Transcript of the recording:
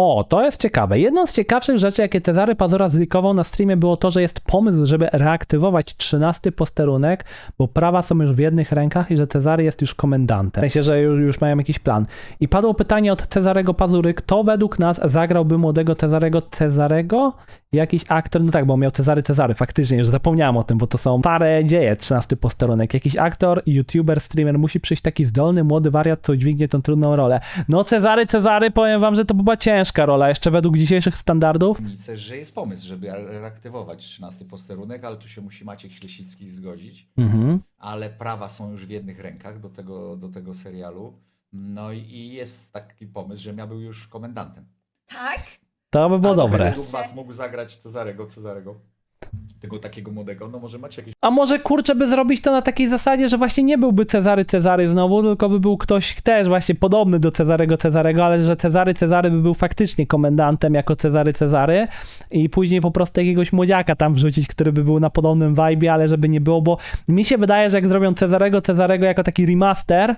O, to jest ciekawe. Jedną z ciekawszych rzeczy, jakie Cezary Pazura zlikował na streamie, było to, że jest pomysł, żeby reaktywować 13 posterunek, bo prawa są już w jednych rękach i że Cezary jest już komendantem. Sensie, że już, już mają jakiś plan. I padło pytanie od Cezarego Pazury, kto według nas zagrałby młodego Cezarego Cezarego? Jakiś aktor, no tak, bo on miał Cezary Cezary, faktycznie, już zapomniałem o tym, bo to są stare dzieje, 13 posterunek. Jakiś aktor, youtuber, streamer, musi przyjść taki zdolny, młody wariat, co dźwignie tą trudną rolę. No Cezary Cezary, powiem wam, że to była ciężka rola, jeszcze według dzisiejszych standardów. Nic, że jest pomysł, żeby reaktywować 13 posterunek, ale tu się musi Maciek Ślesicki zgodzić. Mhm. Ale prawa są już w jednych rękach do tego, do tego serialu. No i- i jest taki pomysł, że miałby już komendantem. Tak? To by było dobre. Mógł zagrać Cezarego, Cezarego. Tego takiego młodego. No może macie jakieś A może kurczę by zrobić to na takiej zasadzie, że właśnie nie byłby Cezary Cezary znowu, tylko by był ktoś też właśnie podobny do Cezarego Cezarego, ale że Cezary Cezary by był faktycznie komendantem jako Cezary Cezary i później po prostu jakiegoś młodziaka tam wrzucić, który by był na podobnym vibe, ale żeby nie było, bo mi się wydaje, że jak zrobią Cezarego Cezarego jako taki remaster,